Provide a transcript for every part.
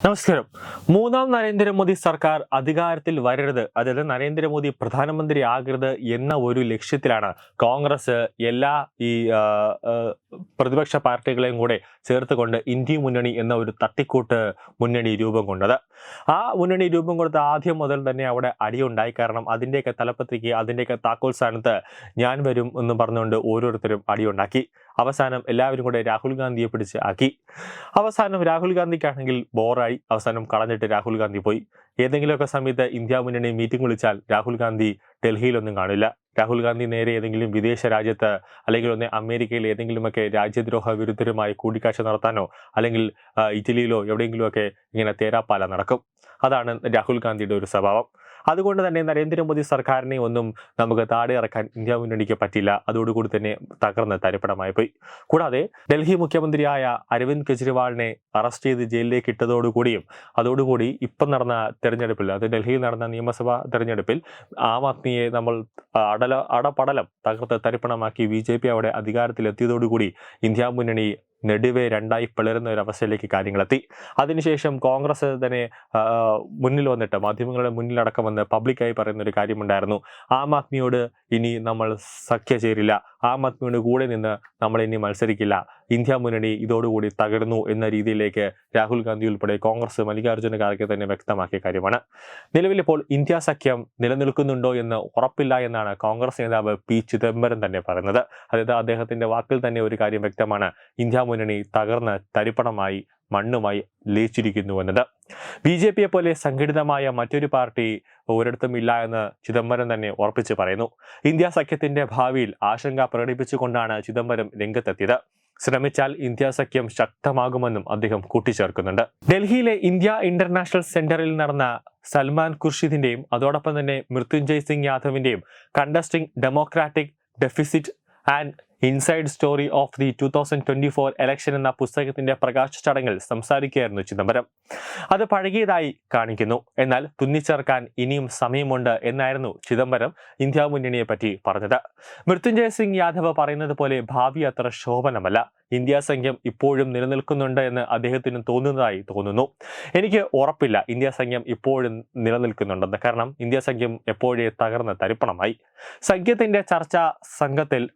നമസ്കാരം. മൂന്നാം നരേന്ദ്രമോദി സർക്കാർ അധികാരത്തിൽ വരരുത്. അതായത് നരേന്ദ്രമോദി പ്രധാനമന്ത്രി ആകരുത് എന്ന ഒരു ലക്ഷ്യത്തിലാണ് കോൺഗ്രസ് എല്ലാ ഈ പ്രതിപക്ഷ പാർട്ടികളെയും കൂടെ ചേർത്തുകൊണ്ട് ഇന്ത്യ മുന്നണി എന്ന ഒരു തട്ടിക്കൂട്ട് മുന്നണി രൂപം കൊണ്ടത്. ആ മുന്നണി രൂപം കൊടുത്ത ആദ്യം മുതൽ തന്നെ അവിടെ അടിയുണ്ടായി കാരണം അതിന്റെയൊക്കെ തലപ്പത്തേക്ക് അതിന്റെയൊക്കെ താക്കോൽ സ്ഥാനത്ത് ഞാൻ വരും എന്ന് പറഞ്ഞുകൊണ്ട് ഓരോരുത്തരും അടിയുണ്ടാക്കി അവസാനം എല്ലാവരും കൂടെ രാഹുൽ ഗാന്ധിയെ പിടിച്ച് ആക്കി അവസാനം രാഹുൽ ഗാന്ധിക്കാണെങ്കിൽ ബോറായി. അവസാനം കളഞ്ഞിട്ട് രാഹുൽ ഗാന്ധി പോയി. ഏതെങ്കിലുമൊക്കെ സമയത്ത് ഇന്ത്യ മുന്നണി മീറ്റിംഗ് വിളിച്ചാൽ രാഹുൽ ഗാന്ധി ഡൽഹിയിലൊന്നും കാണില്ല. രാഹുൽ ഗാന്ധി നേരെ ഏതെങ്കിലും വിദേശ രാജ്യത്ത് അല്ലെങ്കിൽ ഒന്ന് അമേരിക്കയിൽ ഏതെങ്കിലുമൊക്കെ രാജ്യദ്രോഹ വിരുദ്ധരുമായി കൂടിക്കാഴ്ച നടത്താനോ അല്ലെങ്കിൽ ഇറ്റലിയിലോ എവിടെയെങ്കിലുമൊക്കെ ഇങ്ങനെ തേരാപ്പാല നടക്കും. അതാണ് രാഹുൽ ഗാന്ധിയുടെ ഒരു സ്വഭാവം. അതുകൊണ്ട് തന്നെ നരേന്ദ്രമോദി സർക്കാരിനെ ഒന്നും നമുക്ക് താടി ഇറക്കാൻ ഇന്ത്യ മുന്നണിക്ക് പറ്റില്ല അതോടുകൂടി തന്നെ തകർന്ന് തരിപ്പണമായി പോയി. കൂടാതെ ഡൽഹി മുഖ്യമന്ത്രിയായ അരവിന്ദ് കെജ്രിവാളിനെ അറസ്റ്റ് ചെയ്ത് ജയിലിലേക്ക് ഇട്ടതോടുകൂടിയും അതോടുകൂടി ഇപ്പം നടന്ന തെരഞ്ഞെടുപ്പിൽ അത് ഡൽഹിയിൽ നടന്ന നിയമസഭാ തെരഞ്ഞെടുപ്പിൽ ആം ആദ്മിയെ നമ്മൾ അടല അടപടലം തകർത്ത് തരിപ്പണമാക്കി ബി ജെ പി അവിടെ അധികാരത്തിലെത്തിയതോടുകൂടി ഇന്ത്യ മുന്നണി നെടുവെ രണ്ടായി പിളരുന്ന ഒരു അവസ്ഥയിലേക്ക് കാര്യങ്ങളെത്തി. അതിനുശേഷം കോൺഗ്രസ് തന്നെ മുന്നിൽ വന്നിട്ട് മാധ്യമങ്ങളുടെ മുന്നിലടക്കം വന്ന് പബ്ലിക്കായി പറയുന്ന ഒരു കാര്യമുണ്ടായിരുന്നു. ആം ആദ്മിയോട് ഇനി നമ്മൾ സഖ്യ ചേരില്ല. ആം ആദ്മിയുടെ കൂടെ നിന്ന് നമ്മൾ ഇനി മത്സരിക്കില്ല. ഇന്ത്യ മുന്നണി ഇതോടുകൂടി തകർന്നു എന്ന രീതിയിലേക്ക് രാഹുൽ ഗാന്ധി ഉൾപ്പെടെ കോൺഗ്രസ് മല്ലികാർജുന ഖാർഗെ തന്നെ വ്യക്തമാക്കിയ കാര്യമാണ്. നിലവിലിപ്പോൾ ഇന്ത്യ സഖ്യം നിലനിൽക്കുന്നുണ്ടോ എന്ന് ഉറപ്പില്ല എന്നാണ് കോൺഗ്രസ് നേതാവ് പി ചിദംബരം തന്നെ പറയുന്നത്. അതായത് അദ്ദേഹത്തിന്റെ വാക്കിൽ തന്നെ ഒരു കാര്യം വ്യക്തമാണ്. ഇന്ത്യ മുന്നണി തകർന്ന് തരിപ്പണമായി മണ്ണുമായി ലയിച്ചിരിക്കുന്നുവെന്നത്. ബി ജെ പിയെ പോലെ സംഘടിതമായ മറ്റൊരു പാർട്ടി ഒരിടത്തും ഇല്ല എന്ന് ചിദംബരം തന്നെ ഉറപ്പിച്ചു പറയുന്നു. ഇന്ത്യ സഖ്യത്തിന്റെ ഭാവിയിൽ ആശങ്ക പ്രകടിപ്പിച്ചുകൊണ്ടാണ് ചിദംബരം രംഗത്തെത്തിയത്. ശ്രമിച്ചാൽ ഇന്ത്യ സഖ്യം ശക്തമാകുമെന്നും അദ്ദേഹം കൂട്ടിച്ചേർക്കുന്നുണ്ട്. ഡൽഹിയിലെ ഇന്ത്യ ഇന്റർനാഷണൽ സെന്ററിൽ നടന്ന സൽമാൻ ഖുർഷിദിന്റെയും അതോടൊപ്പം തന്നെ Mrityunjay Singh യാദവിന്റെയും contesting democratic deficit and inside story of the two thousand twenty four election എന്ന പുസ്തകത്തിന്റെ പ്രകാശ ചടങ്ങിൽ സംസാരിക്കുകയായിരുന്നു ചിദംബരം. അത് പഴകിയതായി കാണിക്കുന്നു. എന്നാൽ തുന്നിച്ചേർക്കാൻ ഇനിയും സമയമുണ്ട് എന്നായിരുന്നു ചിദംബരം ഇന്ത്യ മുന്നണിയെ പറ്റി പറഞ്ഞത്. മൃത്യുഞ്ജയ് സിംഗ് യാദവ് പറയുന്നത് പോലെ ഭാവി അത്ര ശോഭനമല്ല. ഇന്ത്യ സംഘം ഇപ്പോഴും നിലനിൽക്കുന്നുണ്ട് എന്ന് അദ്ദേഹത്തിന് തോന്നുന്നതായി തോന്നുന്നു. എനിക്ക് ഉറപ്പില്ല ഇന്ത്യ സംഘം ഇപ്പോഴും നിലനിൽക്കുന്നുണ്ടെന്ന്. കാരണം ഇന്ത്യ സംഘം എപ്പോഴേ തകർന്ന് തരിപ്പണമായി. സഖ്യത്തിന്റെ ചർച്ചാ സംഘത്തിൽ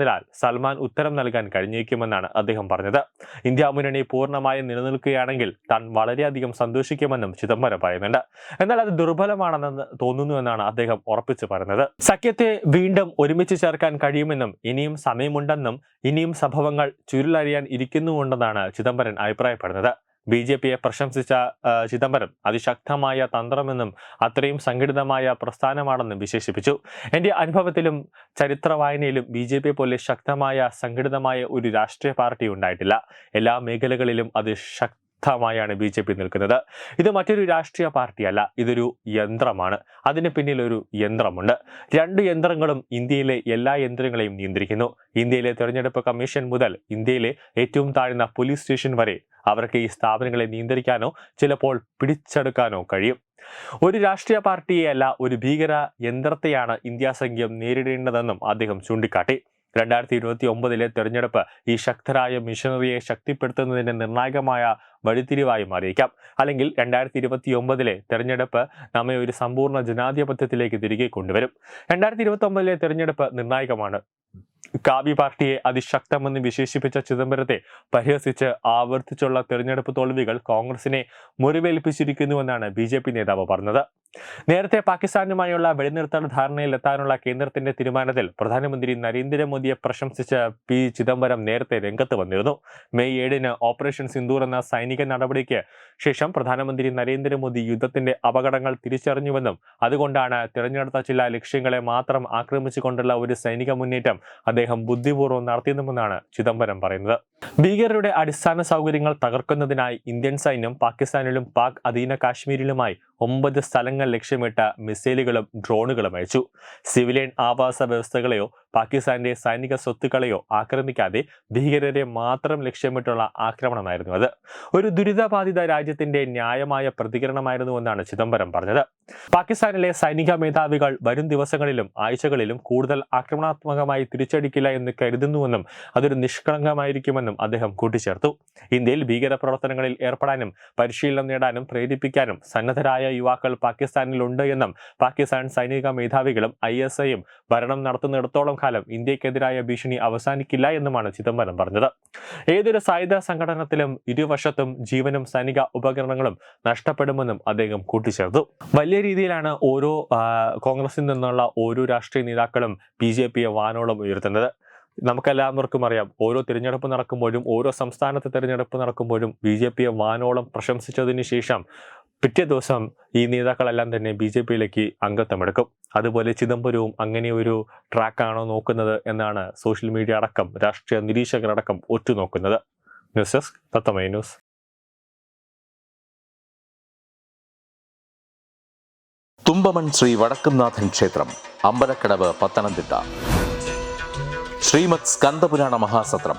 അംഗമായിരുന്നതിനാൽ സൽമാൻ ഉത്തരം നൽകാൻ കഴിഞ്ഞേക്കുമെന്നാണ് അദ്ദേഹം പറഞ്ഞത്. ഇന്ത്യ മുന്നണി പൂർണമായും നിലനിൽക്കുകയാണെങ്കിൽ താൻ വളരെയധികം സന്തോഷിക്കുമെന്നും ചിദംബരം പറയുന്നുണ്ട്. എന്നാൽ അത് ദുർബലമാണെന്ന് തോന്നുന്നുവെന്നാണ് അദ്ദേഹം ഉറപ്പിച്ചു പറഞ്ഞത് സഖ്യത്തെ വീണ്ടും ഒരുമിച്ച് ചേർക്കാൻ കഴിയുമെന്നും ഇനിയും സമയമുണ്ടെന്നും ഇനിയും സംഭവങ്ങൾ ചുരുളറിയാൻ ഇരിക്കുന്നുണ്ടെന്നാണ് ചിദംബരം അഭിപ്രായപ്പെടുന്നത്. ബി ജെ പിയെ പ്രശംസിച്ച ചിദംബരം അതിശക്തമായ തന്ത്രമെന്നും അത്രയും സംഘടിതമായ പ്രസ്ഥാനമാണെന്നും വിശേഷിപ്പിച്ചു. എന്റെ അനുഭവത്തിലും ചരിത്ര വായനയിലും ബി ജെ പി പോലെ ശക്തമായ സംഘടിതമായ ഒരു രാഷ്ട്രീയ പാർട്ടി ഉണ്ടായിട്ടില്ല. എല്ലാ മേഖലകളിലും അത് ശക്തമായാണ് ബി ജെ പി നിൽക്കുന്നത്. ഇത് മറ്റൊരു രാഷ്ട്രീയ പാർട്ടിയല്ല ഇതൊരു യന്ത്രമാണ്. അതിന് പിന്നിൽ ഒരു യന്ത്രമുണ്ട്. രണ്ട് യന്ത്രങ്ങളും ഇന്ത്യയിലെ എല്ലാ യന്ത്രങ്ങളെയും നിയന്ത്രിക്കുന്നു. ഇന്ത്യയിലെ തെരഞ്ഞെടുപ്പ് കമ്മീഷൻ മുതൽ ഇന്ത്യയിലെ ഏറ്റവും താഴ്ന്ന പോലീസ് സ്റ്റേഷൻ വരെ അവർക്ക് ഈ സ്ഥാപനങ്ങളെ നിയന്ത്രിക്കാനോ ചിലപ്പോൾ പിടിച്ചെടുക്കാനോ കഴിയും. ഒരു രാഷ്ട്രീയ പാർട്ടിയെയല്ല ഒരു ഭീകര യന്ത്രത്തെയാണ് ഇന്ത്യ സംഘം നേരിടേണ്ടതെന്നും അദ്ദേഹം ചൂണ്ടിക്കാട്ടി. രണ്ടായിരത്തി ഇരുപത്തി ഒമ്പതിലെ തെരഞ്ഞെടുപ്പ് ഈ ശക്തരായ മിഷനറിയെ ശക്തിപ്പെടുത്തുന്നതിന് നിർണായകമായ വഴിത്തിരിവായി മാറിയേക്കാം. അല്ലെങ്കിൽ രണ്ടായിരത്തി ഇരുപത്തി ഒമ്പതിലെ തെരഞ്ഞെടുപ്പ് നമ്മെ ഒരു സമ്പൂർണ ജനാധിപത്യത്തിലേക്ക് തിരികെ കൊണ്ടുവരും. രണ്ടായിരത്തി ഇരുപത്തി ഒമ്പതിലെ തെരഞ്ഞെടുപ്പ് നിർണായകമാണ്. കാവ്യ പാർട്ടിയെ അതിശക്തമെന്ന് വിശേഷിപ്പിച്ച ചിദംബരത്തെ പരിഹസിച്ച് ആവർത്തിച്ചുള്ള തെരഞ്ഞെടുപ്പ് തോൽവികൾ കോൺഗ്രസിനെ മുറിവേൽപ്പിച്ചിരിക്കുന്നുവെന്നാണ് ബി ജെ പി നേതാവ് പറഞ്ഞത്. നേരത്തെ പാകിസ്ഥാനുമായുള്ള വെടിനിർത്തൽ ധാരണയിൽ എത്താനുള്ള കേന്ദ്രത്തിന്റെ തീരുമാനത്തിൽ പ്രധാനമന്ത്രി നരേന്ദ്രമോദിയെ പ്രശംസിച്ച പി ചിദംബരം നേരത്തെ രംഗത്ത് വന്നിരുന്നു. മെയ് ഏഴിന് ഓപ്പറേഷൻ സിന്ദൂർ എന്ന സൈനിക നടപടിക്ക് ശേഷം പ്രധാനമന്ത്രി നരേന്ദ്രമോദി യുദ്ധത്തിന്റെ അപകടങ്ങൾ തിരിച്ചറിഞ്ഞുവെന്നും അതുകൊണ്ടാണ് തിരഞ്ഞെടുത്ത ചില ലക്ഷ്യങ്ങളെ മാത്രം ആക്രമിച്ചുകൊണ്ടുള്ള ഒരു സൈനിക മുന്നേറ്റം അദ്ദേഹം ബുദ്ധിപൂർവം നടത്തിയതുമെന്നാണ് ചിദംബരം പറയുന്നത്. ഭീകരരുടെ അടിസ്ഥാന സൗകര്യങ്ങൾ തകർക്കുന്നതിനായി ഇന്ത്യൻ സൈന്യം പാകിസ്ഥാനിലും പാക് അധീന കാശ്മീരിലുമായി ഒമ്പത് സ്ഥലങ്ങൾ ലക്ഷ്യമിട്ട മിസൈലുകളും ഡ്രോണുകളും അയച്ചു. സിവിലിയൻ ആവാസ വ്യവസ്ഥകളെയോ പാകിസ്ഥാന്റെ സൈനിക സ്വത്തുക്കളെയോ ആക്രമിക്കാതെ ഭീകരരെ മാത്രം ലക്ഷ്യമിട്ടുള്ള ആക്രമണമായിരുന്നു അത്. ഒരു ദുരിതബാധിത രാജ്യത്തിന്റെ ന്യായമായ പ്രതികരണമായിരുന്നു എന്നാണ് ചിദംബരം പറഞ്ഞത്. പാകിസ്ഥാനിലെ സൈനിക മേധാവികൾ വരും ദിവസങ്ങളിലും ആഴ്ചകളിലും കൂടുതൽ ആക്രമണാത്മകമായി തിരിച്ചടിക്കില്ല എന്ന് കരുതുന്നുവെന്നും അതൊരു നിഷ്കളങ്കമായിരിക്കുമെന്നും അദ്ദേഹം കൂട്ടിച്ചേർത്തു. ഇന്ത്യയിൽ ഭീകരപ്രവർത്തനങ്ങളിൽ ഏർപ്പെടാനും പരിശീലനം നേടാനും പ്രേരിപ്പിക്കാനും സന്നദ്ധരായ യുവാക്കൾ പാകിസ്ഥാനിലുണ്ട് എന്നും പാകിസ്ഥാൻ സൈനിക മേധാവികളും ഐ എസ് ഐയും ഭരണം നടത്തുന്നിടത്തോളം കാലം ഇന്ത്യക്കെതിരായ ഭീഷണി അവസാനിക്കില്ല എന്നുമാണ് ചിദംബരം പറഞ്ഞത്. ഏതൊരു സായുധ സംഘടനത്തിലും ഇരുവശത്തും ജീവനും സൈനിക ഉപകരണങ്ങളും നഷ്ടപ്പെടുമെന്നും അദ്ദേഹം കൂട്ടിച്ചേർത്തു. വലിയ രീതിയിലാണ് ഓരോ കോൺഗ്രസിൽ നിന്നുള്ള ഓരോ രാഷ്ട്രീയ നേതാക്കളും ബി ജെ പിയെ വാനോളം ഉയർത്തുന്നത്. നമുക്കെല്ലാവർക്കും അറിയാം ഓരോ തിരഞ്ഞെടുപ്പ് നടക്കുമ്പോഴും ഓരോ സംസ്ഥാനത്ത് തിരഞ്ഞെടുപ്പ് നടക്കുമ്പോഴും ബി ജെ പിയെ വാനോളം പ്രശംസിച്ചതിന് ശേഷം പിറ്റേ ദിവസം ഈ നേതാക്കളെല്ലാം തന്നെ ബി ജെ പിയിലേക്ക് അംഗത്വമെടുക്കും. അതുപോലെ ചിദംബരവും അങ്ങനെ ഒരു ട്രാക്കാണോ നോക്കുന്നത് എന്നാണ് സോഷ്യൽ മീഡിയ അടക്കം രാഷ്ട്രീയ നിരീക്ഷകരടക്കം ഒറ്റുനോക്കുന്നത് ന്യൂസ് ഡെസ്ക് തത്തമൈ ന്യൂസ്. തുമ്പമൺ ശ്രീ വടക്കുംനാഥൻ ക്ഷേത്രം അമ്പലക്കടവ് പത്തനംതിട്ട. ശ്രീമത് സ്കന്ദപുരാണ മഹാസത്രം.